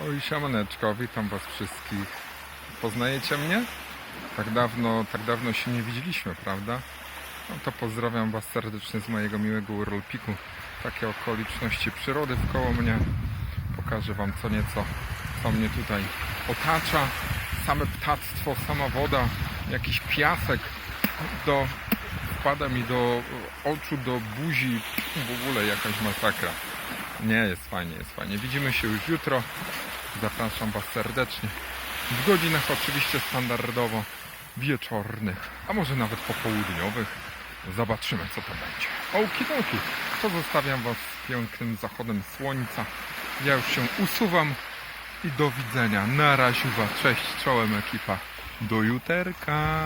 Oj, siemaneczko, witam was wszystkich. Poznajecie mnie? Tak dawno, tak dawno się nie widzieliśmy, prawda? No to pozdrawiam was serdecznie z mojego miłego Urolpiku. Takie okoliczności przyrody wkoło mnie. Pokażę wam co nieco, co mnie tutaj otacza. Same ptactwo, sama woda, jakiś piasek do, wpada mi do oczu, do buzi. W ogóle jakaś masakra. Nie, jest fajnie, jest fajnie. Widzimy się już jutro. Zapraszam Was serdecznie. W godzinach oczywiście standardowo wieczornych, a może nawet popołudniowych. Zobaczymy, co to będzie. Okidoki, to zostawiam Was z pięknym zachodem słońca. Ja już się usuwam i do widzenia. Na razie, cześć, czołem ekipa. Do juterka.